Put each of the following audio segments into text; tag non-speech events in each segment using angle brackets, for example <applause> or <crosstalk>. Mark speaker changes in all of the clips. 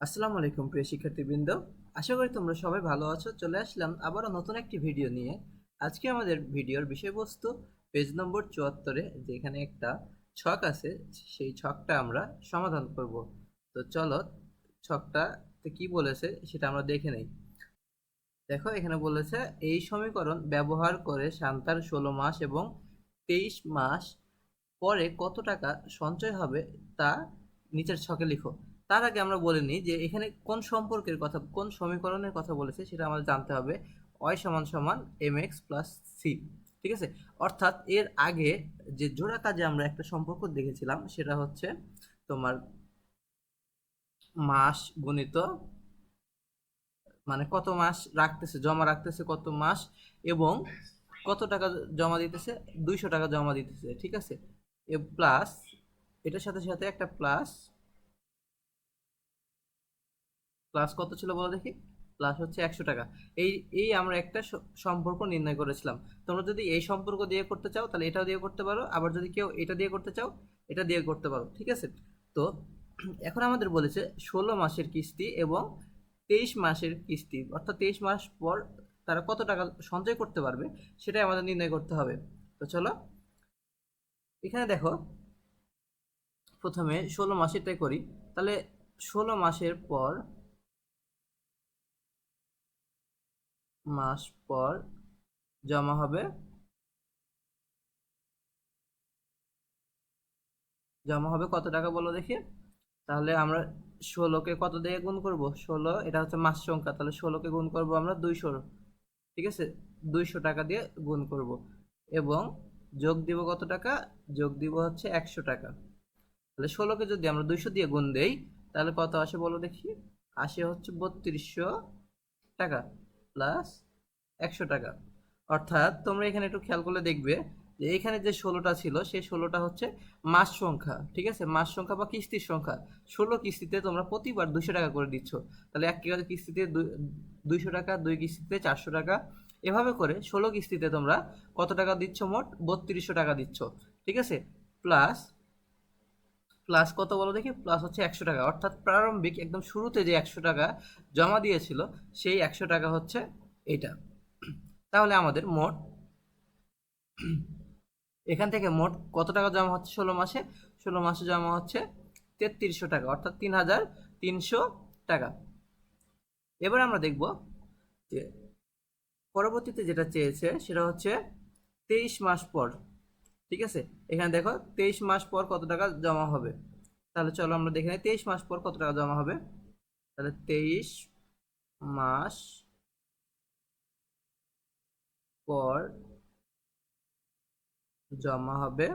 Speaker 1: আসসালামু আলাইকুম, প্রিয় শিক্ষার্থীবৃন্দ। আশা করি তোমরা সবাই ভালো আছো। চলে আসলাম আবারও নতুন একটি ভিডিও নিয়ে। আজকে আমাদের ভিডিওর বিষয়বস্তু পেজ নম্বর চুয়াত্তরে, যেখানে একটা ছক আছে। সেই ছকটা আমরা সমাধান করব। তো চলো, ছকটাতে কি বলেছে সেটা আমরা দেখে নেই। দেখো, এখানে বলেছে, এই সমীকরণ ব্যবহার করে শান্তার ষোলো মাস এবং তেইশ মাস পরে কত টাকা সঞ্চয় হবে তা নিচের ছকে লিখো। তার আগে আমরা বলে নিই যে এখানে কোন সম্পর্কের কথা, কোন সমীকরণের কথা বলেছে সেটা আমাদের জানতে হবে। ওয়াই সমান সমান এম এক্স প্লাস সি ঠিক আছে? অর্থাৎ এর আগে যে জোড়া কাজে আমরা একটা সম্পর্ক দেখেছিলাম সেটা হচ্ছে তোমার মাস গুণিত মানে কত মাস রাখতেছে, জমা রাখতেছে কত মাস এবং কত টাকা জমা দিতেছে? দুইশো টাকা জমা দিতেছে, ঠিক আছে? এ প্লাস এটার সাথে সাথে একটা প্লাস প্লাস কত ছিল বলো দেখি? প্লাস হচ্ছে একশো টাকা। এই এই আমরা একটা সম্পর্ক নির্ণয় করেছিলাম। তোমরা যদি এই সম্পর্ক দিয়ে করতে চাও, তাহলে এটাও দিয়ে করতে পারো। আবার যদি কেউ এটা দিয়ে করতে চাও, এটা দিয়ে করতে পারো। ঠিক আছে? তো <clears throat> এখন আমাদের বলেছে ষোলো মাসের কিস্তি এবং তেইশ মাসের কিস্তি। অর্থাৎ তেইশ মাস পর তারা কত টাকা সঞ্চয় করতে পারবে, সেটাই আমাদের নির্ণয় করতে হবে। তো চলো, এখানে দেখো, প্রথমে ষোলো মাসেরটাই করি। তাহলে ষোলো মাসের পর মাস পর জমা হবে। জমা হবে কত টাকা বলো দেখি? তাহলে আমরা ষোলোকে কত দিয়ে গুণ করব? ষোলো, এটা হচ্ছে মাস সংখ্যা। তাহলে ষোলোকে গুণ করব আমরা দুইশো। ঠিক আছে? দুইশো টাকা দিয়ে গুণ করব। এবং যোগ দিব কত টাকা? যোগ দিব হচ্ছে একশো টাকা। তাহলে ষোলোকে যদি আমরা দুইশো দিয়ে গুণ দেই, তাহলে কত আসে বলো দেখি? আসে হচ্ছে বত্রিশশো টাকা। প্লাস একশো টাকা। অর্থাৎ তোমরা এখানে একটু খেয়াল করলে দেখবে যে এখানে যে ষোলোটা ছিল, সেই ষোলোটা হচ্ছে মাস সংখ্যা, ঠিক আছে? মাস সংখ্যা বা কিস্তির সংখ্যা। ষোলো কিস্তিতে তোমরা প্রতিবার দুশো টাকা করে দিচ্ছ। তাহলে এক কিস্তিতে দুইশো টাকা, দুই কিস্তিতে চারশো টাকা। এভাবে করে ষোলো কিস্তিতে তোমরা কত টাকা দিচ্ছ মোট? বত্রিশশো টাকা দিচ্ছ, ঠিক আছে? প্লাস প্লাস কত বলো দেখি? প্লাস হচ্ছে একশো টাকা। অর্থাৎ প্রারম্ভিক একদম শুরুতে যে একশো টাকা জমা দিয়েছিল, সেই একশো টাকা হচ্ছে এটা তাহলে আমাদের মোট, এখান থেকে মোট কত টাকা জমা হচ্ছে ষোলো মাসে? ষোলো মাসে জমা হচ্ছে তেত্রিশশো টাকা, অর্থাৎ তিন হাজার তিনশো টাকা। এবার আমরা দেখব যে পরবর্তীতে যেটা চেয়েছে, সেটা হচ্ছে তেইশ মাস পর ঠিক আছে? এখানে দেখো তেইশ মাস পর কত টাকা জমা হবে? তাহলে চলো আমরা দেখে নিই, তেইশ মাস পর কত টাকা জমা হবে? তাহলে তেইশ মাস পর জমা হবে,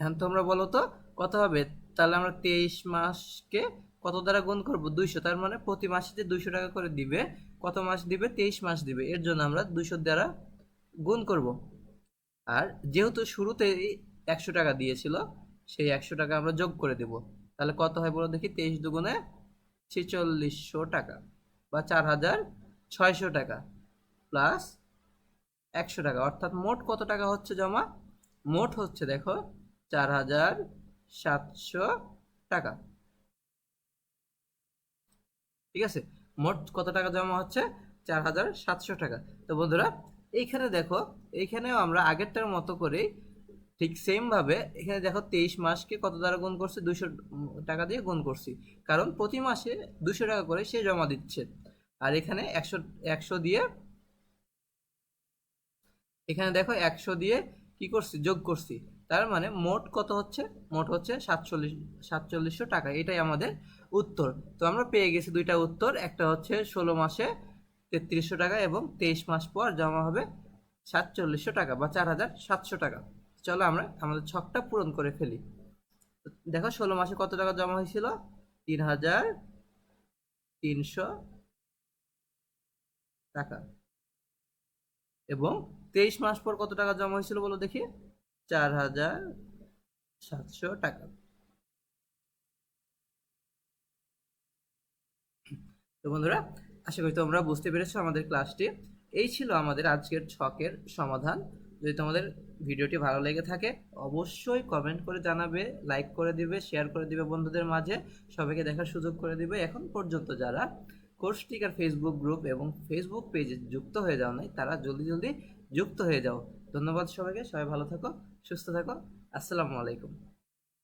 Speaker 1: এখন তোমরা বলো তো কত হবে? তাহলে আমরা তেইশ মাসকে কত দ্বারা গুণ করব? দুইশো, তার মানে প্রতি মাসে যে দুইশো টাকা করে দিবে। কত মাস দিবে? তেইশ মাস দিবে। এর জন্য আমরা দুইশো দ্বারা গুণ করব। আর যেহেতু শুরুতেই একশো টাকা দিয়েছিল, সেই একশো টাকা আমরা যোগ করে দেব। তাহলে কত হয় বলো দেখি? তেইশ দুগুণে ছেচল্লিশশো টাকা বা চার হাজার ছয়শো টাকা প্লাস একশো টাকা। অর্থাৎ মোট কত টাকা হচ্ছে জমা? মোট হচ্ছে দেখো চার হাজার সাতশো টাকা। ঠিক আছে? মোট কত টাকা জমা হচ্ছে? চার হাজার সাতশো টাকা। তো বন্ধুরা এইখানে দেখো, এইখানেও আমরা আগেরটার মতো করে ঠিক সেম ভাবে এখানে দেখো তেইশ মাসকে কত দ্বারা গুণ করছি? দুশো টাকা দিয়ে গুণ করছি। কারণ প্রতি মাসে দুশো টাকা করে সে জমা দিচ্ছে। আর এখানে একশো একশো দিয়ে এখানে দেখো একশো দিয়ে কি করছি? যোগ করছি। তার মানে মোট কত হচ্ছে? মোট হচ্ছে সাতচল্লিশ, সাতচল্লিশশো টাকা। এটাই আমাদের উত্তর। তো আমরা পেয়ে গেছি দুইটা উত্তর। একটা হচ্ছে ষোলো মাসে তেত্রিশশো টাকা এবং তেইশ মাস পর জমা হবে সাতচল্লিশশো টাকা বা চার হাজার সাতশো টাকা। চলো আমরা আমাদের ছকটা পূরণ করে ফেলি। দেখো ষোলো মাসে কত টাকা জমা হয়েছিল? তিন হাজার তিনশো টাকা। এবং তেইশ মাস পর কত টাকা জমা হয়েছিল বলো দেখি? চার হাজার সাতশো টাকা। তো বন্ধুরা আশা করি তোমরা বুঝতে পেরেছ আমাদের ক্লাসটি। এই ছিল আমাদের আজকের ছকের সমাধান। যদি তোমাদের ভিডিওটি ভালো লেগে থাকে, অবশ্যই কমেন্ট করে জানাবে লাইক করে দিবে শেয়ার করে দিবে বন্ধুদের মাঝে। সবাইকে দেখার সুযোগ করে দিবে। এখন পর্যন্ত যারা কোর্স টিকার ফেসবুক গ্রুপ এবং ফেসবুক পেজে যুক্ত হয়ে যাও নাই, তারা জলদি জলদি যুক্ত হয়ে যাও। ধন্যবাদ সবাইকে। সবাই ভালো থাকো, সুস্থ থাকো। আসসালামু আলাইকুম।